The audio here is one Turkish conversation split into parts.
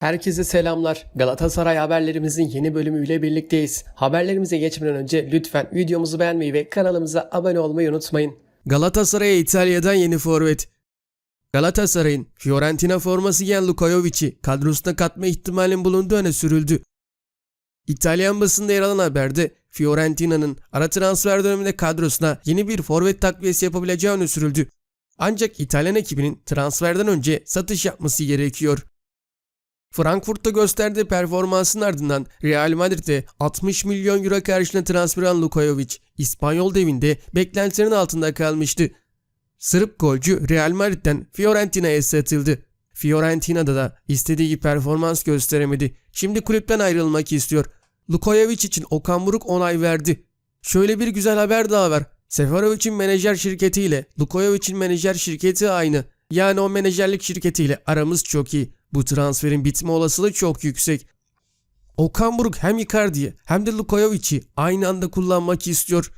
Herkese selamlar. Galatasaray haberlerimizin yeni bölümüyle birlikteyiz. Haberlerimize geçmeden önce lütfen videomuzu beğenmeyi ve kanalımıza abone olmayı unutmayın. Galatasaray'a İtalya'dan yeni forvet. Galatasaray'ın Fiorentina forması giyen Luka Jovic'i kadrosuna katma ihtimalinin bulunduğu öne sürüldü. İtalyan basında yer alan haberde Fiorentina'nın ara transfer döneminde kadrosuna yeni bir forvet takviyesi yapabileceği öne sürüldü. Ancak İtalyan ekibinin transferden önce satış yapması gerekiyor. Frankfurt'ta gösterdiği performansın ardından Real Madrid'e 60 milyon euro karşılığında transfer olan Luka Jovic, İspanyol devinde beklentilerin altında kalmıştı. Sırp golcü Real Madrid'den Fiorentina'ya satıldı. Fiorentina'da da istediği gibi performans gösteremedi. Şimdi kulüpten ayrılmak istiyor. Lukojevic için Okan Buruk onay verdi. Şöyle bir güzel haber daha var. Seferovic'in menajer şirketiyle Lukojevic'in menajer şirketi aynı. Yani o menajerlik şirketiyle aramız çok iyi. Bu transferin bitme olasılığı çok yüksek. Okan Buruk hem Icardi'yi hem de Lukojevic'i aynı anda kullanmak istiyor.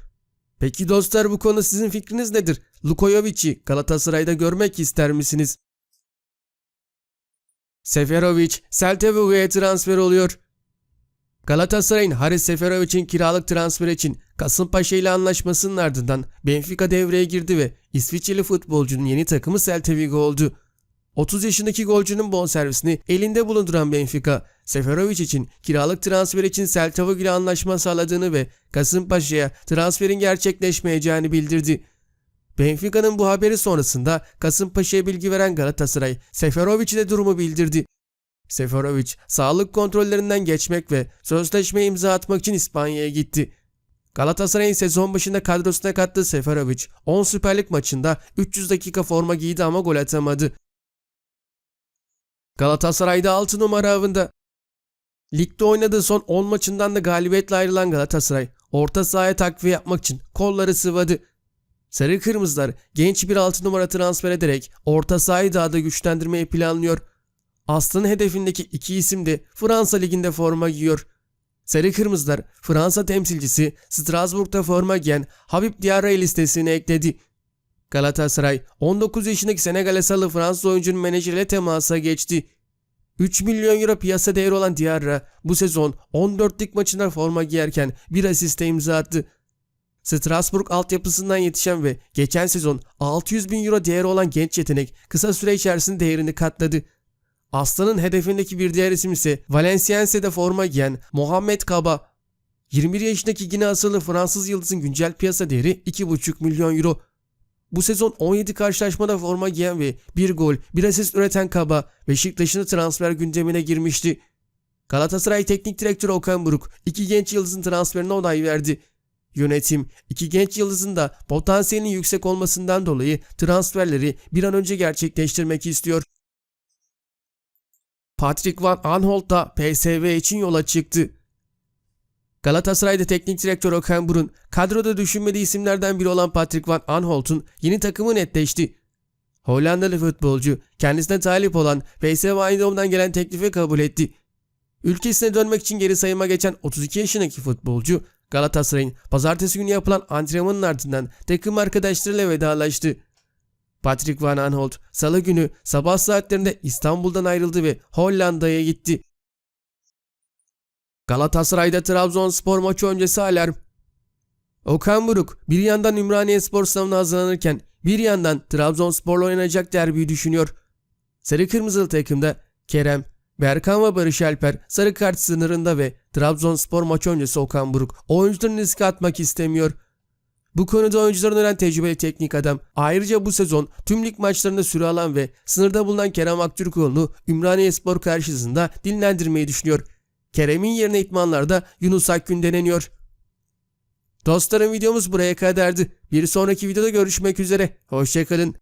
Peki dostlar bu konuda sizin fikriniz nedir? Lukojevic'i Galatasaray'da görmek ister misiniz? Seferovic, Celta transfer oluyor. Galatasaray'ın Haris Seferovic'in kiralık transfer için Kasımpaşa ile anlaşmasının ardından Benfica devreye girdi ve İsviçreli futbolcunun yeni takımı Celta Vigo oldu. 30 yaşındaki golcünün bonservisini elinde bulunduran Benfica, Seferovic için kiralık transfer için Vigo ile anlaşma sağladığını ve Kasımpaşa'ya transferin gerçekleşmeyeceğini bildirdi. Benfica'nın bu haberi sonrasında Kasımpaşa'ya bilgi veren Galatasaray, Seferovic'e de durumu bildirdi. Seferovic sağlık kontrollerinden geçmek ve sözleşmeye imza atmak için İspanya'ya gitti. Galatasaray'ın sezon başında kadrosuna kattığı Seferovic 10 Süper maçında 300 dakika forma giydi ama gol atamadı. Galatasaray'da 6 numara avında. Ligde oynadığı son 10 maçından da galibiyetle ayrılan Galatasaray orta sahaya takviye yapmak için kolları sıvadı. Sarı Kırmızılar genç bir 6 numara transfer ederek orta sahayı daha da güçlendirmeyi planlıyor. Aslı'nın hedefindeki iki isim de Fransa Ligi'nde forma giyiyor. Sarı Kırmızılar Fransa temsilcisi Strasbourg'da forma giyen Habib Diarra'yı listesine ekledi. Galatasaray 19 yaşındaki Senegal'e salı Fransız oyuncunun menajeriyle temasa geçti. 3 milyon euro piyasa değeri olan Diarra bu sezon 14 lig maçında forma giyerken bir asiste imza attı. Strasbourg altyapısından yetişen ve geçen sezon 600 bin euro değeri olan genç yetenek kısa süre içerisinde değerini katladı. Aslan'ın hedefindeki bir diğer isim ise Valenciennes'de forma giyen Mohamed Kaba. 21 yaşındaki yine asıllı Fransız yıldızın güncel piyasa değeri 2,5 milyon euro. Bu sezon 17 karşılaşmada forma giyen ve bir gol, bir asist üreten Kaba Beşiktaş'ın transfer gündemine girmişti. Galatasaray Teknik Direktörü Okan Buruk iki genç yıldızın transferine onay verdi. Yönetim iki genç yıldızın da potansiyelinin yüksek olmasından dolayı transferleri bir an önce gerçekleştirmek istiyor. Patrick Van Aanholt da PSV için yola çıktı. Galatasaray'da teknik direktör Okan Burun kadroda düşünmediği isimlerden biri olan Patrick Van Aanholt'un yeni takımı netleşti. Hollandalı futbolcu kendisine talip olan PSV Eindhoven'dan gelen teklifi kabul etti. Ülkesine dönmek için geri sayıma geçen 32 yaşındaki futbolcu Galatasaray'ın pazartesi günü yapılan antrenmanın ardından takım arkadaşlarıyla vedalaştı. Patrick Van Aanholt salı günü sabah saatlerinde İstanbul'dan ayrıldı ve Hollanda'ya gitti. Galatasaray'da Trabzonspor maçı öncesi alarm. Okan Buruk bir yandan Ümraniye Spor sınavına hazırlanırken bir yandan Trabzonspor'la oynanacak derbiyi düşünüyor. Sarı Kırmızılı takımda Kerem, Berkan ve Barış Alper sarı kart sınırında ve Trabzonspor maçı öncesi Okan Buruk oyuncularını riske atmak istemiyor. Bu konuda oyuncuların öğren tecrübeli teknik adam. Ayrıca bu sezon tüm lig maçlarında süre alan ve sınırda bulunan Kerem Aktürkoğlu'nu Ümraniye Spor karşısında dinlendirmeyi düşünüyor. Kerem'in yerine itmanlarda Yunus Akgün deneniyor. Dostlarım videomuz buraya kadardı. Bir sonraki videoda görüşmek üzere. Hoşçakalın.